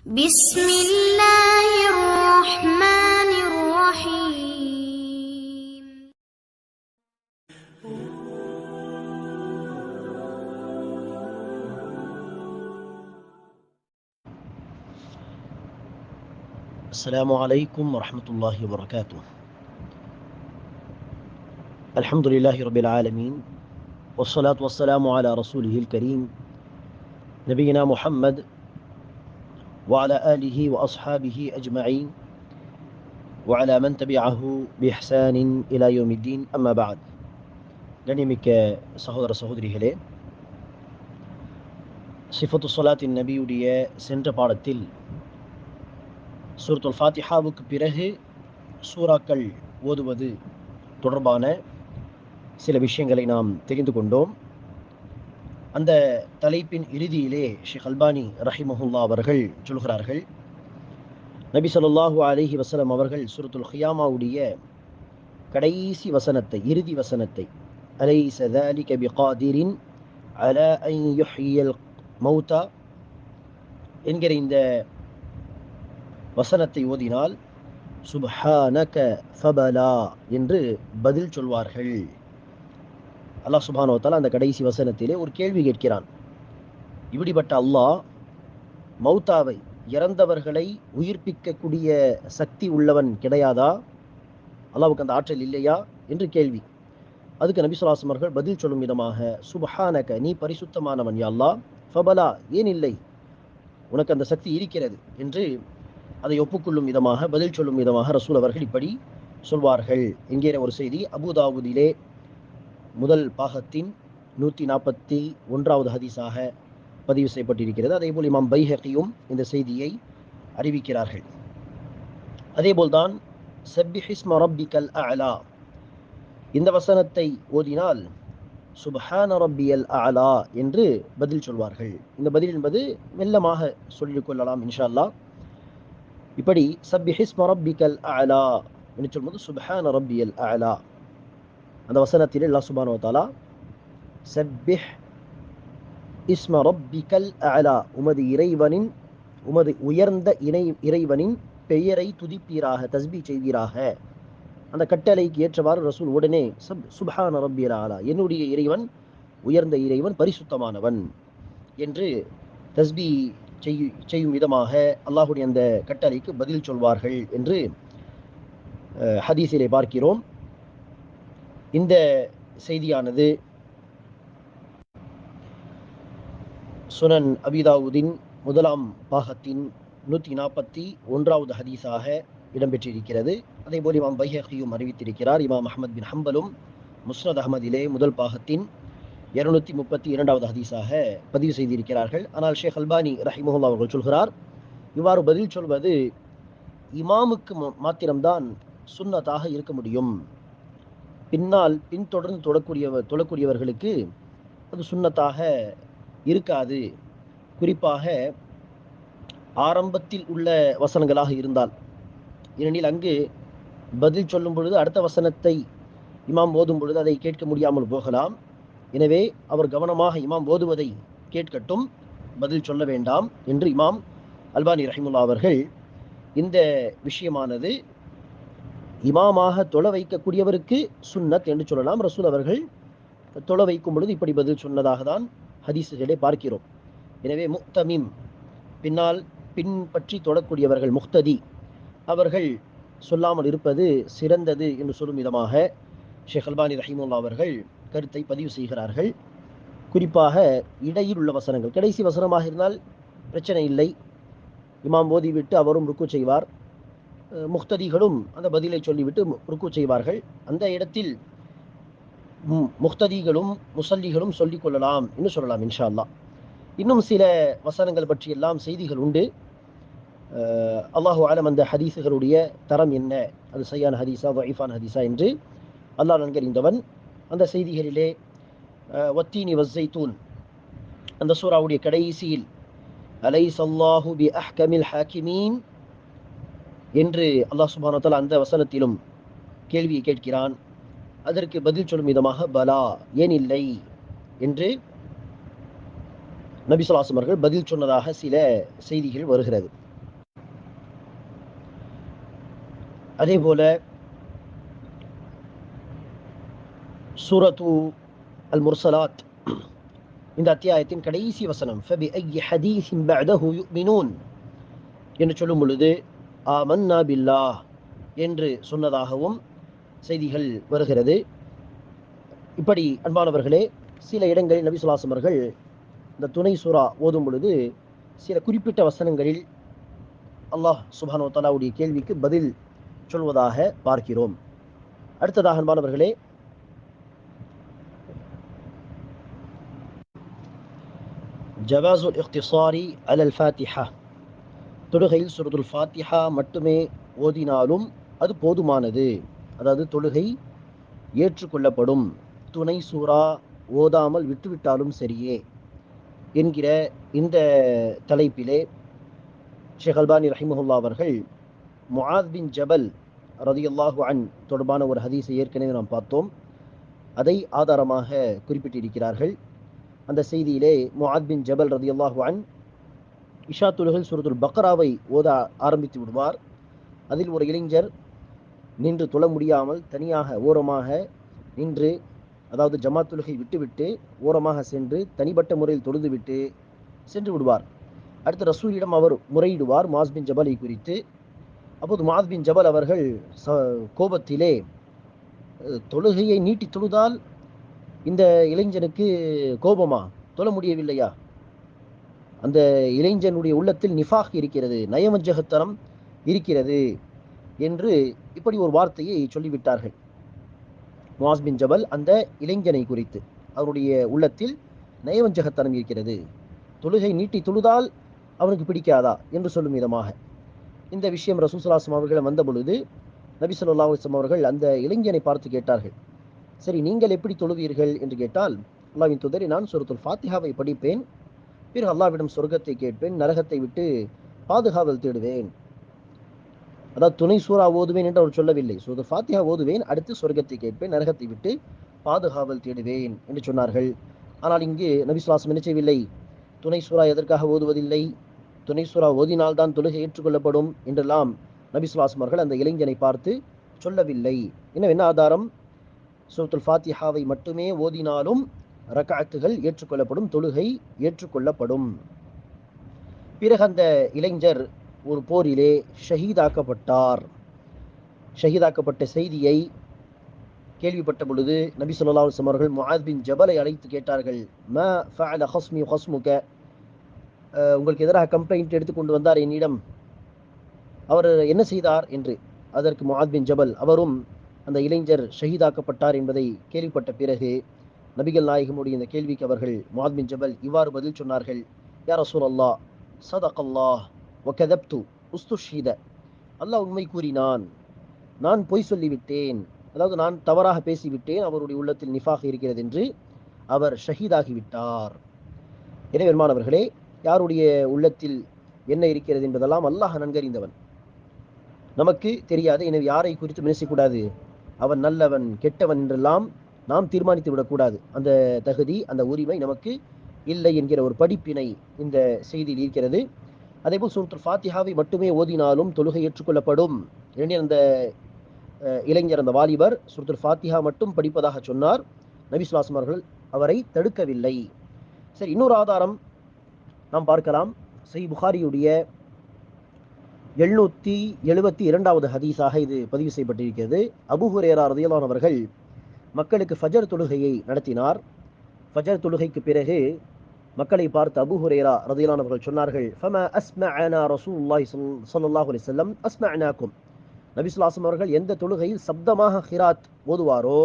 بسم الله الرحمن الرحيم. السلام عليكم ورحمة الله وبركاته. الحمد لله رب العالمين والصلاة والسلام على رسوله الكريم نبينا محمد وعلى آله وأصحابه أجمعين وعلى من تبعه بإحسان إلى يوم الدين أما بعد கண்ணியமிக்க சகோதர சகோதரிகளே சிஃபத்து சொலாத்தின் நபியுடைய சென்ற பாடத்தில் சூரத்துல் ஃபாத்திஹாவுக்கு பிறகு சூறாக்கள் ஓதுவது தொடர்பான சில விஷயங்களை நாம் தெரிந்து கொண்டோம் அந்த தலைப்பின் இறுதியிலே ஷேக் அல்பானி ரஹிமஹுல்லா அவர்கள் சொல்கிறார்கள். நபி சொல்லாஹு அலிஹி வசலம் அவர்கள் சுரத்துல் ஹியாமாவுடைய கடைசி வசனத்தை இறுதி வசனத்தை அலை சதாலி கபி காதிரின் அல ஐயல் மௌதா என்கிற இந்த வசனத்தை ஓதினால் சுபஹானக ஃபபலா என்று பதில் சொல்வார்கள். அல்லாஹ் சுபானோத்தால் அந்த கடைசி வசனத்திலே ஒரு கேள்வி கேட்கிறான். இப்படிப்பட்ட அல்லாஹ் மௌத்தாவை இறந்தவர்களை உயிர்ப்பிக்கக்கூடிய சக்தி உள்ளவன் கிடையாதா? அல்லாவுக்கு அந்த ஆற்றல் இல்லையா? என்று கேள்வி. அதுக்கு நபி சொல்லாசம் பதில் சொல்லும் விதமாக சுபஹானக நீ பரிசுத்தமானவன் யல்லா ஃபபலா ஏன் இல்லை? உனக்கு அந்த சக்தி இருக்கிறது. என்று அதை ஒப்புக்கொள்ளும் விதமாக பதில் சொல்லும் விதமாக ரசூல் அவர்கள் இப்படி சொல்வார்கள். என்கிற ஒரு செய்தி அபுதாபுதிலே முதல் பாகத்தின் நூற்றி நாற்பத்தி ஒன்றாவது ஹதீஸாக பதிவு செய்யப்பட்டிருக்கிறது. அதேபோல் இமாம் பைஹகியும் இந்த செய்தியை அறிவிக்கிறார்கள். அதேபோல்தான் செப்பிஹிஸ்ம ரப்பிக்கல் அலா இந்த வசனத்தை ஓதினால் சுபஹான ரப்பியல் அலா என்று பதில் சொல்வார்கள். இந்த பதில் என்பது மெல்லமாக சொல்லிக் கொள்ளலாம் இன்ஷா அல்லாஹ் இப்படி சப்பிஹிஸ்ம ரப்பிக்கல் அலா என்று சொல்லும்போது சுபஹான ரப்பியல் அலா அந்த வசனத்தில் அல்லா சுபானோ தாலா செப்பிஹ் இஸ்ம ரப்பிகல் அலா உமது இறைவனின் உமது உயர்ந்த இணை இறைவனின் பெயரை துதிப்பீராக தஸ்பி செய்வீராக. அந்த கட்டளைக்கு ஏற்றவாறு ரசூல் உடனே சப் சுபஹான ரப்பியல் ஆலா என்னுடைய இறைவன் உயர்ந்த இறைவன் பரிசுத்தமானவன் என்று தஸ்பி செய்யும் விதமாக அல்லாஹுடைய அந்த கட்டளைக்கு பதில் சொல்வார்கள் என்று அஹ், ஹதீஸிலே பார்க்கிறோம். இந்த செய்தியானது சுனன் அபிதாவுதின் முதலாம் பாகத்தின் நூற்றி நாற்பத்தி ஒன்றாவது ஹதீஸாக இடம்பெற்றிருக்கிறது. அதே போல் இமாம் பைஹியும் அறிவித்திருக்கிறார். இமாம் அஹமத் பின் ஹம்பலும் முஸ்னத் அகமதிலே முதல் பாகத்தின் இருநூத்தி முப்பத்தி இரண்டாவது ஹதீஸாக பதிவு செய்திருக்கிறார்கள். ஆனால் ஷேக் அல்பானி ரஹிமுல்லா அவர்கள் சொல்கிறார் இவ்வாறு பதில் சொல்வது இமாமுக்கு மாத்திரம்தான் சுன்னத்தாக இருக்க முடியும். பின்னால் பின்தொடர்ந்து தொடக்கூடியவர் தொழக்கூடியவர்களுக்கு அது சுன்னத்தாக இருக்காது. குறிப்பாக ஆரம்பத்தில் உள்ள வசனங்களாக இருந்தால். ஏனெனில் அங்கு பதில் சொல்லும் பொழுது அடுத்த வசனத்தை இமாம் ஓதும் பொழுது அதை கேட்க முடியாமல் போகலாம். எனவே அவர் கவனமாக இமாம் ஓதுவதை கேட்கட்டும் பதில் சொல்ல வேண்டாம் என்று இமாம் அல்பானி ரஹிமுல்லா அவர்கள் இந்த விஷயமானது இமாமாக தொலை வைக்கக்கூடியவருக்கு சுன்னத் என்று சொல்லலாம். ரசூல் அவர்கள் தொலை வைக்கும் பொழுது இப்படி பதில் சொன்னதாக தான் ஹதீசுகளை பார்க்கிறோம். எனவே முக்தமிம் பின்னால் பின்பற்றி தொடக்கூடியவர்கள் முக்ததி அவர்கள் சொல்லாமல் இருப்பது சிறந்தது என்று சொல்லும் விதமாக ஷேக் அல்பானி ரஹிமுல்லா அவர்கள் கருத்தை பதிவு செய்கிறார்கள். குறிப்பாக இடையில் உள்ள வசனங்கள் கடைசி வசனமாக இருந்தால் பிரச்சனை இல்லை. இமாம் போதி விட்டு அவரும் ருக்கு செய்வார். முக்ததிகளும் அந்த பதிலை சொல்லிவிட்டு ருக்கு செய்வார்கள். அந்த இடத்தில் முக்ததிகளும் முசல்லிகளும் சொல்லிக் கொள்ளலாம் என்று சொல்லலாம் இன்ஷா அல்லா இன்னும் சில வசனங்கள் பற்றியெல்லாம் செய்திகள் உண்டு. அல்லாஹு ஆலம் அந்த ஹதீஸுகளுடைய தரம் என்ன? அது சையான ஹதீஸா வைஃபான் ஹதீஸா என்று அல்லாஹ் நன்கறிந்தவன் அந்த செய்திகளிலே அஹ், வத்தீனி வஸ்ஸைத்தூன் அந்த சூறாவுடைய கடைசியில் அலை சல்லாஹு பி அஹ்கமில் ஹாக்கிமீன் என்று அல்லாஹ் சுபானத்தால் அந்த வசனத்திலும் கேள்வியை கேட்கிறான். அதற்கு பதில் சொல்லும் விதமாக பலா ஏன் இல்லை? என்று நபிசுல்லாசம் அவர்கள் பதில் சொன்னதாக சில செய்திகள் வருகிறது. அதே போல சூரத்து அல் முர்சலாத் இந்த அத்தியாயத்தின் கடைசி வசனம் என்று சொல்லும் பொழுது ஆமன்னா பில்லா என்று சொன்னதாகவும் செய்திகள் வருகிறது. இப்படி அன்பானவர்களே சில இடங்களில் நபி சுல்லாசம் அவர்கள் இந்த துணை சூரா ஓதும் பொழுது சில குறிப்பிட்ட வசனங்களில் அல்லாஹ் சுபானோ தலாவுடைய கேள்விக்கு பதில் சொல்வதாக பார்க்கிறோம். அடுத்ததாக அன்பானவர்களே ஜவாசுல் இஃப்திசாரி அலல் ஃபாத்திஹா. தொழுகையில் சுரதுல் ஃபாத்திஹா மட்டுமே ஓதினாலும் அது போதுமானது. அதாவது தொழுகை ஏற்றுக்கொள்ளப்படும். துணை சூறா ஓதாமல் விட்டுவிட்டாலும் சரியே என்கிற இந்த தலைப்பிலே ஷேக் அல்பானி ரஹிமஹுல்லா அவர்கள் முஆத் பின் ஜபல் ரதியுல்லாஹு அன் தொடர்பான ஒரு ஹதீஸை ஏற்கனவே நாம் பார்த்தோம். அதை ஆதாரமாக குறிப்பிட்டிருக்கிறார்கள். அந்த செய்தியிலே முஆத் பின் ஜபல் ரதியுல்லாஹு அன் இஷா தொழுகில் சூரத்துல் பக்ராவை ஓத ஆரம்பித்து விடுவார். அதில் ஒரு இளைஞர் நின்று தொழ முடியாமல் தனியாக ஓரமாக நின்று அதாவது ஜமாத் தொழுகை விட்டுவிட்டு ஓரமாக சென்று தனிப்பட்ட முறையில் தொழுதுவிட்டு சென்று விடுவார். அடுத்து ரசூலிடம் அவர் முறையிடுவார் மாஸ்பின் ஜபலை குறித்து. அப்போது மாஸ்பின் ஜபல் அவர்கள் ச கோபத்திலே தொழுகையை நீட்டி தொழுதால் இந்த இளைஞனுக்கு கோபமா? தொழ முடியவில்லையா? அந்த இளைஞனுடைய உள்ளத்தில் நிஃபாக் இருக்கிறது நயவஞ்சகத்தனம் இருக்கிறது என்று இப்படி ஒரு வார்த்தையை சொல்லிவிட்டார்கள். முவாஸ் பின் ஜபல் அந்த இளைஞனை குறித்து அவருடைய உள்ளத்தில் நயவஞ்சகத்தனம் இருக்கிறது. தொழுகை நீட்டி தொழுதால் அவனுக்கு பிடிக்காதா என்று சொல்லும் விதமாக. இந்த விஷயம் ரசூசலாசம் அவர்களிடம் வந்த பொழுது நபி சொல்லா அலுவலம் அவர்கள் அந்த இளைஞனை பார்த்து கேட்டார்கள். சரி நீங்கள் எப்படி தொழுவீர்கள்? என்று கேட்டால் அல்லாவின் துதரை நான் சுரத்துல் ஃபாத்திஹாவை படிப்பேன். பிறகு அல்லாவிடம் சொர்க்கத்தை கேட்பேன் நரகத்தை விட்டு பாதுகாவல் தேடுவேன். அதாவது துணை சூறா ஓதுவேன் என்று அவர் சொல்லவில்லை. சூரத் ஃபாத்திஹா ஓதுவேன் அடுத்து சொர்க்கத்தை கேட்பேன் நரகத்தை விட்டு பாதுகாவல் தேடுவேன் என்று சொன்னார்கள். ஆனால் இங்கு நபி என்ன செய்யவில்லை? துணை சூறா எதற்காக ஓதுவதில்லை? துணை சூறா ஓதினால்தான் தொழுகை ஏற்றுக்கொள்ளப்படும் என்றெல்லாம் நபி அவர்கள் அந்த இளைஞனை பார்த்து சொல்லவில்லை. இன்னும் என்ன ஆதாரம்? சூரத்துல் ஃபாத்திஹாவை மட்டுமே ஓதினாலும் ரக்காத்துகள் ஏற்றுக்கொள்ளப்படும் தொழுகை ஏற்றுக்கொள்ளப்படும். பிறகு அந்த இளைஞர் ஒரு போரிலே ஷஹீதாக்கப்பட்டார். ஷஹீதாக்கப்பட்ட செய்தியை கேள்விப்பட்ட பொழுது நபி சொல்லா அலைஹி அவர்கள் முஹாத் பின் ஜபலை அழைத்து கேட்டார்கள் ம ஃபஅல ஹஸ்மி ஹஸ்முக? உங்களுக்கு எதிராக கம்ப்ளைண்ட் எடுத்து கொண்டு வந்தார் என்னிடம். அவர் என்ன செய்தார் என்று அதற்கு முஹாத் பின் ஜபல் அவரும் அந்த இளைஞர் ஷஹீதாக்கப்பட்டார் என்பதை கேள்விப்பட்ட பிறகு நபிகள் நாயகமுடைய இந்த கேள்விக்கு அவர்கள் மாத்மின் ஜபல் இவ்வாறு பதில் சொன்னார்கள். யா ரசூலல்லாஹ் சதகல்லாஹ் வகதப்து உஸ்துஷீத. அல்லாஹ் உண்மை கூறினான் நான் பொய் சொல்லிவிட்டேன். அதாவது நான் தவறாக பேசிவிட்டேன். அவருடைய உள்ளத்தில் நிஃபாக இருக்கிறது என்று அவர் ஷஹீதாகிவிட்டார். எனவே மாணவர்களே யாருடைய உள்ளத்தில் என்ன இருக்கிறது என்பதெல்லாம் அல்லாஹ் நன்கறிந்தவன். நமக்கு தெரியாது. எனவே யாரை குறித்து பேசக்கூடாது அவன் நல்லவன் கெட்டவன் என்றெல்லாம் நாம் தீர்மானித்து விடக்கூடாது. அந்த தகுதி அந்த உரிமை நமக்கு இல்லை என்கிற ஒரு படிப்பினை இந்த செய்தியில் இருக்கிறது. அதேபோல் சூரத்துல் ஃபாத்திஹாவை மட்டுமே ஓதினாலும் தொழுகை ஏற்றுக்கொள்ளப்படும் எனவே அந்த இளைஞர் அந்த வாலிபர் சூரத்துல் ஃபாத்திஹா மட்டும் படிப்பதாக சொன்னார். நபி அவர்கள் அவரை தடுக்கவில்லை. சரி இன்னொரு ஆதாரம் நாம் பார்க்கலாம். சை புகாரியுடைய எழுநூற்றி எழுபத்தி இரண்டாவது ஹதீஸாக இது பதிவு செய்யப்பட்டிருக்கிறது. அபுஹுரேரா ரதியலான் அவர்கள் மக்களுக்கு ஃபஜர் தொழுகையை நடத்தினார். ஃபஜர் தொழுகைக்கு பிறகு மக்களை பார்த்து அபு ஹுரேரா ரதிலான் அவர்கள் சொன்னார்கள் ஃபம அஸ்மஅனா ரசூலுல்லாஹி ஸல்லல்லாஹு அலைஹி வஸல்லம் அஸ்மஅனாக்கும். நபி ஸல்லல்லாஹு அவர்கள் எந்த தொழுகையில் சப்தமாக ஹிராத் ஓதுவாரோ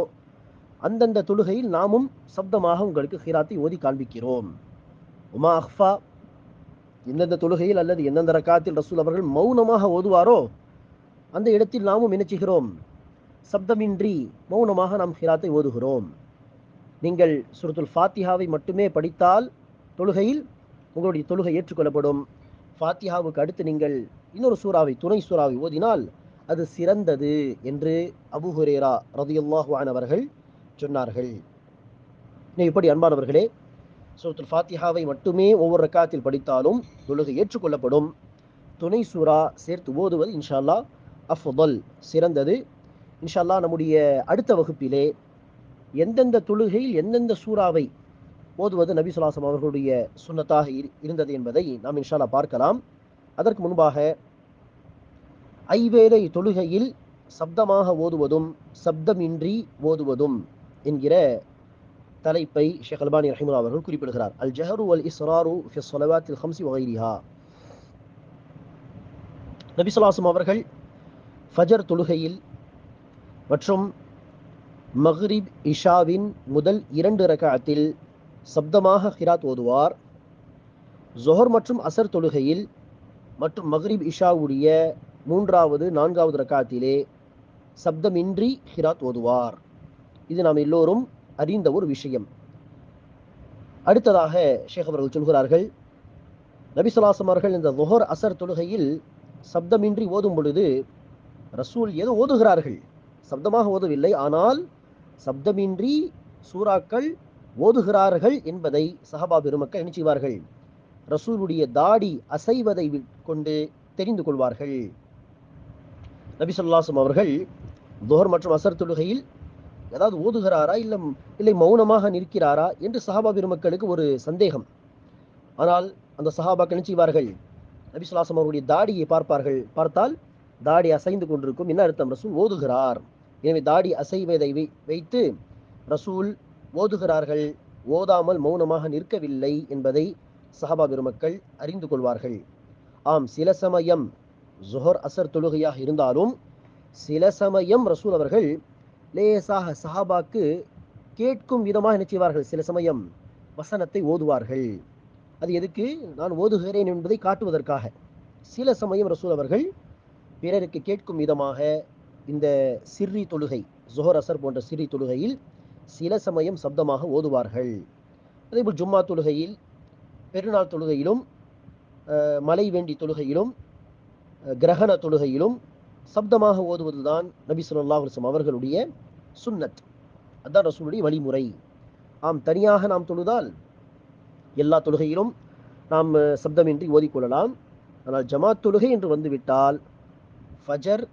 அந்தந்த தொழுகையில் நாமும் சப்தமாக உங்களுக்கு ஹிராத்தை ஓதி காண்பிக்கிறோம். உமா அஹ்ஃபா எந்தெந்த தொழுகையில் அல்லது எந்தெந்த ரக்காத்தில் ரசூல் அவர்கள் மௌனமாக ஓதுவாரோ அந்த இடத்தில் நாமும் என்ன செய்கிறோம்? சப்தமின்றி மௌனமாக நாம் ஹிராத்தை ஓதுகிறோம். நீங்கள் சுரத்துல் ஃபாத்திஹாவை மட்டுமே படித்தால் தொழுகையில் உங்களுடைய தொழுகை ஏற்றுக்கொள்ளப்படும். ஃபாத்திஹாவுக்கு அடுத்து நீங்கள் இன்னொரு சூறாவை துணை சூறாவை ஓதினால் அது சிறந்தது என்று அபு ஹுரேரா ரதியுல்லாஹு அவர்கள் சொன்னார்கள். இன்னும் இப்படி அன்பானவர்களே சூரத்துல் ஃபாத்திஹாவை மட்டுமே ஒவ்வொரு ரக்காத்தில் படித்தாலும் தொழுகை ஏற்றுக்கொள்ளப்படும். துணை சூறா சேர்த்து ஓதுவது இன்ஷா அல்லாஹ் சிறந்தது. இன்ஷால்லா நம்முடைய அடுத்த வகுப்பிலே எந்தெந்த தொழுகையில் எந்தெந்த சூறாவை ஓதுவது நபி சொல்லாசம் அவர்களுடைய சுண்ணத்தாக இருந்தது என்பதை நாம் இன்ஷால்லா பார்க்கலாம். அதற்கு முன்பாக ஐவேளை தொழுகையில் சப்தமாக ஓதுவதும் சப்தமின்றி ஓதுவதும் என்கிற தலைப்பை ஷேக் அல்பானி ரஹிமுல்லா அவர்கள் குறிப்பிடுகிறார். அல் ஜஹரு அல் இஸ்ராரு ஃபி ஹம்சி வகைரிஹா நபி சொல்லாசம் அவர்கள் ஃபஜர் தொழுகையில் மற்றும் மஹ்ரிப் இஷாவின் முதல் இரண்டு ரகஅத்தில் சப்தமாக ஹிராத் ஓதுவார். ஜொஹர் மற்றும் அசர் தொழுகையில் மற்றும் மஹ்ரிப் இஷாவுடைய மூன்றாவது நான்காவது ரகாத்திலே சப்தமின்றி ஹிராத் ஓதுவார். இது நாம் எல்லோரும் அறிந்த ஒரு விஷயம். அடுத்ததாக ஷேக் அவர்கள் சொல்கிறார்கள் நபிசுலாசம் அவர்கள் இந்த ஜொஹர் அசர் தொழுகையில் சப்தமின்றி ஓதும் பொழுது ரசூல் ஏதோ ஓதுகிறார்கள். சப்தமாக ஓதவில்லை. ஆனால் சப்தமின்றி சூறாக்கள் ஓதுகிறார்கள் என்பதை சஹாபா பெருமக்கள் என்ன செய்வார்கள்? ரசூலுடைய தாடி அசைவதை கொண்டு தெரிந்து கொள்வார்கள். நபி சொல்லாசம் அவர்கள் தோஹர் மற்றும் அசர் தொழுகையில் ஏதாவது ஓதுகிறாரா? இல்லை இல்லை மௌனமாக நிற்கிறாரா? என்று சஹாபா பெருமக்களுக்கு ஒரு சந்தேகம். ஆனால் அந்த சஹாபாக்கள் என்ன செய்வார்கள்? நபி சொல்லாசம் அவருடைய தாடியை பார்ப்பார்கள். பார்த்தால் தாடி அசைந்து கொண்டிருக்கும். என்ன அர்த்தம்? ரசூல் ஓதுகிறார். எனவே தாடி அசைவதை வை- வைத்து ரசூல் ஓதுகிறார்கள் ஓதாமல் மௌனமாக நிற்கவில்லை என்பதை சஹாபா பெருமக்கள் அறிந்து கொள்வார்கள். ஆம் சில சமயம் ஜொஹர் அசர் தொழுகையாக இருந்தாலும் சில சமயம் ரசூல் அவர்கள் லேசாக சஹாபாக்கு கேட்கும் விதமாக என்ன செய்வார்கள்? சில சமயம் வசனத்தை ஓதுவார்கள். அது எதுக்கு? நான் ஓதுகிறேன் என்பதை காட்டுவதற்காக. சில சமயம் ரசூல் அவர்கள் பிறருக்கு கேட்கும் விதமாக இந்த சிறி தொழுகை ஜொஹர் அசர் போன்ற சிறி தொழுகையில் சில சமயம் சப்தமாக ஓதுவார்கள். அதேபோல் ஜும்மா தொழுகையில் பெருநாள் தொழுகையிலும் மலை வேண்டி தொழுகையிலும் கிரகண தொழுகையிலும் சப்தமாக ஓதுவதுதான் நபி ஸல்லல்லாஹு அலைஹி அவர்களுடைய சுன்னத். அதான் ரசூலுடைய வழிமுறை. ஆம் தனியாக நாம் தொழுதால் எல்லா தொழுகையிலும் நாம் சப்தமின்றி ஓதிக்கொள்ளலாம். ஆனால் ஜமாத் தொழுகை என்று வந்துவிட்டால் ஃபஜர்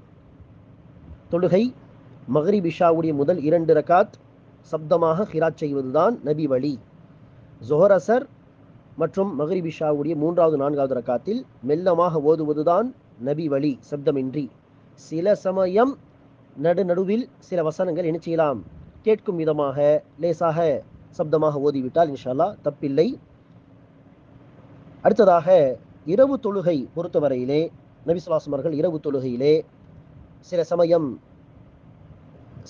தொழுகை மக்ரிப் இஷாவுடைய முதல் இரண்டு ரகாத் சப்தமாக ஹிராத் செய்வதுதான் நபி வழி. ஜொஹரசர் மற்றும் மக்ரிப் இஷாவுடைய மூன்றாவது நான்காவது ரகாத்தில் மெல்லமாக ஓதுவதுதான் நபி வழி சப்தமின்றி. சில சமயம் நடு நடுவில் சில வசனங்கள் என்ன செய்யலாம்? கேட்கும் விதமாக லேசாக சப்தமாக ஓதிவிட்டால் இன்ஷால்லா தப்பில்லை. அடுத்ததாக இரவு தொழுகை பொறுத்தவரையிலே நபி இரவு தொழுகையிலே சில சமயம்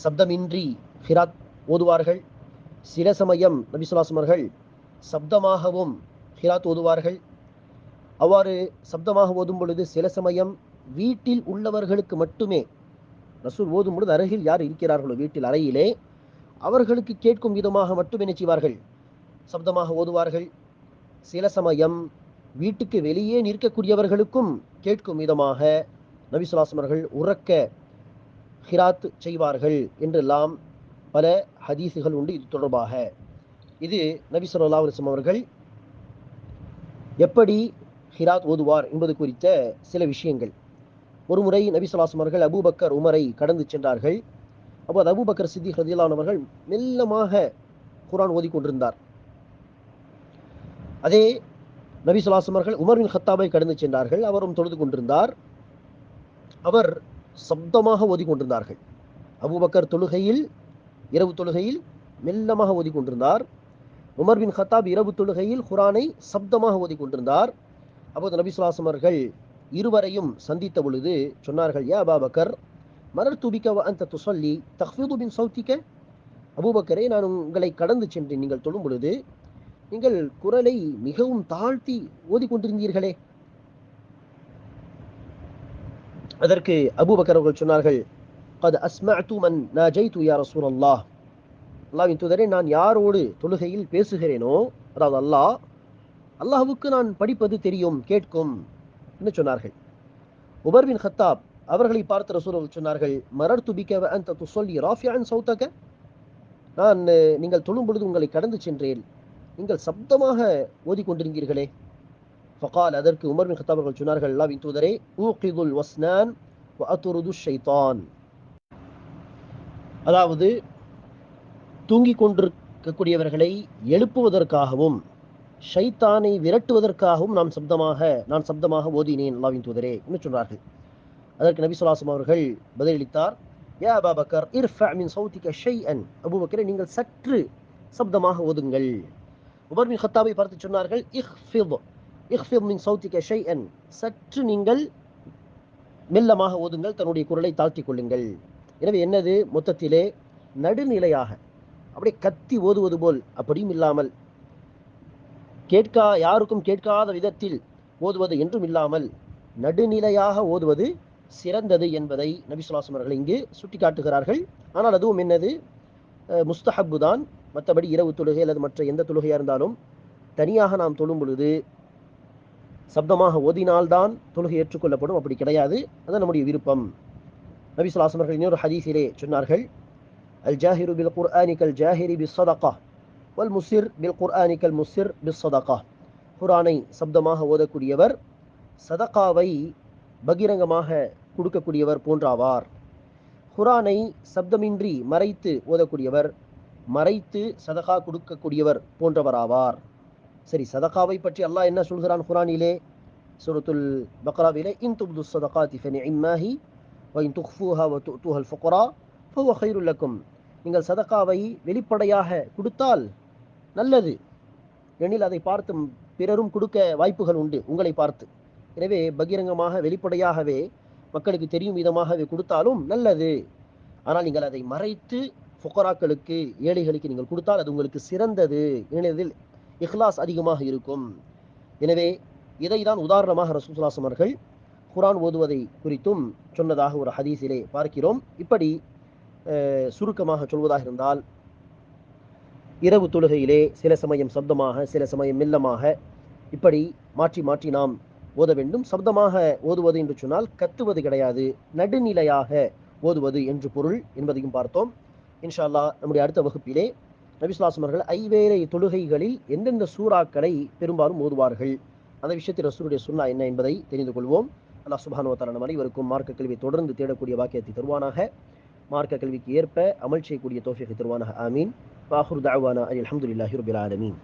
சப்தமின்றி ஹிராத் ஓதுவார்கள். சில சமயம் நபி சப்தமாகவும் ஹிராத் ஓதுவார்கள். அவ்வாறு சப்தமாக ஓதும் பொழுது சில சமயம் வீட்டில் உள்ளவர்களுக்கு மட்டுமே ரசூல் ஓதும் பொழுது அருகில் யார் இருக்கிறார்களோ வீட்டில் அறையிலே அவர்களுக்கு கேட்கும் விதமாக மட்டும் என்ன செய்வார்கள்? சப்தமாக ஓதுவார்கள். சில சமயம் வீட்டுக்கு வெளியே நிற்கக்கூடியவர்களுக்கும் கேட்கும் விதமாக நபி அவர்கள் உறக்க ஹிராத் செய்வார்கள் என்றெல்லாம் பல ஹதீஸுகள் உண்டு. இது தொடர்பாக இது நபி ஸல்லல்லாஹு அவர்கள் எப்படி ஹிராத் ஓதுவார் என்பது குறித்த சில விஷயங்கள். ஒருமுறை நபி ஸல்லல்லாஹு அவர்கள் அபூபக்கர் உமரை கடந்து சென்றார்கள். அப்போது அபூபக்கர் சித்தி ஹதிலானவர்கள் மெல்லமாக குரான் ஓதிக்கொண்டிருந்தார் அதே நபி ஸல்லல்லாஹு அவர்கள் உமர் பின் கடந்து சென்றார்கள். அவரும் தொழுது கொண்டிருந்தார். அவர் சப்தமாக ஓதிக்கொண்டிருந்தார்கள். அபூபக்கர் தொழுகையில் இரவு தொழுகையில் மெல்லமாக ஓதிக்கொண்டிருந்தார். உமர் பின் ஹத்தாப் இரவு தொழுகையில் குரானை சப்தமாக ஓதிக்கொண்டிருந்தார். அப்போது நபி இருவரையும் சந்தித்த பொழுது சொன்னார்கள் ஏ அபாபக்கர் மலர் துபிக்க அந்த துசல்லி தஹ்வீது பின் சௌத்திக்க அபூபக்கரே நான் உங்களை கடந்து சென்றேன். நீங்கள் தொழும் பொழுது நீங்கள் குரலை மிகவும் தாழ்த்தி ஓதிக்கொண்டிருந்தீர்களே. அதற்கு அபூபக்கர் அவர்கள் சொன்னார்கள் அது அஸ்மஅத்து மன் நாஜைது யா ரசூல் அல்லாஹ் அல்லாவின் தூதரே நான் யாரோடு தொழுகையில் பேசுகிறேனோ அதாவது அல்லாஹ் அல்லாஹுக்கு நான் படிப்பது தெரியும் கேட்கும் என்று சொன்னார்கள். உபர்வின் ஹத்தாப் அவர்களை பார்த்த ரசூல் சொன்னார்கள் மரர் துபிக்க அந்த துசொல்லி ராஃபியான் சௌத்தக. நான் நீங்கள் தொழும் பொழுது உங்களை கடந்து சென்றேன். நீங்கள் சப்தமாக ஓதிக்கொண்டிருந்தீர்களே. ஃபகால் அதற்கு உமர் பின் ஹத்தாப் அவர்கள் சொன்னார்கள் அல்லாஹ்வின் தூதரே ஊகிதுல் வஸ்னான் வஅத்ருது ஷைத்தான். அதாவது தூங்கிக் கொண்டிருக்கக்கூடியவர்களை எழுப்புவதற்காகவும் ஷைத்தானை விரட்டுவதற்காகவும் நாம் சப்தமாக நான் சப்தமாக ஓதினேன் அல்லாவின் தூதரே என்று சொன்னார்கள். அதற்கு நபி சொல்லாசம் அவர்கள் பதிலளித்தார் யா அபாபக்கர் இர்ஃபா மின் சௌத்திக ஷைஅன். அபுபக்கரை நீங்கள் சற்று சப்தமாக ஓதுங்கள். உமர் பின் பார்த்து சொன்னார்கள் இஹ்ஃபித் இஹ்ஃபித் மின் சௌத்திக ஷைஅன் சற்று நீங்கள் மெல்லமாக ஓதுங்கள் தன்னுடைய குரலை தாழ்த்தி கொள்ளுங்கள். எனவே என்னது? மொத்தத்திலே நடுநிலையாக. அப்படியே கத்தி ஓதுவது போல் அப்படியும் இல்லாமல். கேட்கா யாருக்கும் கேட்காத விதத்தில் ஓதுவது என்றும் இல்லாமல் நடுநிலையாக ஓதுவது சிறந்தது என்பதை நபிசுல்லாசம் அவர்கள் இங்கு சுட்டிக்காட்டுகிறார்கள். ஆனால் அதுவும் என்னது? அஹ், முஸ்தஹப்பு தான் மற்றபடி இரவு தொழுகை அல்லது மற்ற எந்த தொழுகையாக இருந்தாலும் தனியாக நாம் தொழும் பொழுது சப்தமாக ஓதினால்தான் தொழுகை ஏற்றுக்கொள்ளப்படும். அப்படி கிடையாது. அது நம்முடைய விருப்பம். நபி அவர்கள் இன்னொரு ஹதீஸிலே சொன்னார்கள். அல் ஜாஹிரு பில் குர்ஆனி கல் ஜாஹிரி பிஸ் சதகா வல் முசிர் பில் குர்ஆனி கல் முசிர் பிஸ் சதகா. சப்தமாக ஓதக்கூடியவர் சதகாவை பகிரங்கமாக கொடுக்கக்கூடியவர் போன்றாவார். குரானை சப்தமின்றி மறைத்து ஓதக்கூடியவர் மறைத்து சதகா கொடுக்கக்கூடியவர் போன்றவராவார். சரி சதகாவை பற்றி அல்லாஹ் என்ன சொல்கிறான் குரானிலே? சூரத்துல் பக்ராவிலே இன் துப்து சதகாத்தி ஃபனிஇம்மாஹி இம்மாஹி வைன் துஃபூஹா வ துஹல் ஃபுக்ரா ஃபுவ ஹைருல்லக்கும் நீங்கள் சதகாவை வெளிப்படையாக கொடுத்தால் நல்லது. எனில் அதை பார்த்து பிறரும் கொடுக்க வாய்ப்புகள் உண்டு உங்களை பார்த்து. எனவே பகிரங்கமாக வெளிப்படையாகவே மக்களுக்கு தெரியும் விதமாகவே கொடுத்தாலும் நல்லது. ஆனால் நீங்கள் அதை மறைத்து ஃபுகராக்களுக்கு ஏழைகளுக்கு நீங்கள் கொடுத்தால் அது உங்களுக்கு சிறந்தது. ஏனெனில் இஹ்லாஸ் அதிகமாக இருக்கும். எனவே இதை தான் உதாரணமாக ரசூசுல்லாசம் அவர்கள் குரான் ஓதுவதை குறித்தும் சொன்னதாக ஒரு ஹதீஸிலே பார்க்கிறோம். இப்படி சுருக்கமாக சொல்வதாக இருந்தால் இரவு தொழுகையிலே சில சமயம் சப்தமாக சில சமயம் மெல்லமாக இப்படி மாற்றி மாற்றி நாம் ஓத வேண்டும். சப்தமாக ஓதுவது என்று சொன்னால் கத்துவது கிடையாது. நடுநிலையாக ஓதுவது என்று பொருள் என்பதையும் பார்த்தோம். இன்ஷா நம்முடைய அடுத்த வகுப்பிலே நபிசுலாசம் அவர்கள் ஐவேரை தொழுகைகளில் எந்தெந்த சூறாக்களை பெரும்பாலும் ஓதுவார்கள் அந்த விஷயத்தில் ரசூருடைய சுண்ணா என்ன என்பதை தெரிந்து கொள்வோம். அல்லாஹ் சுபானோ தலா அனைவருக்கும் மார்க்க கல்வியை தொடர்ந்து தேடக்கூடிய வாக்கியத்தை தருவானாக. மார்க்க கல்விக்கு ஏற்ப அமல் செய்யக்கூடிய தோஃபியத்தை தருவானாக. ஆமீன். வாஹுர் தாவானா அலி அலமதுல்லாஹி ரபில் ஆலமீன்.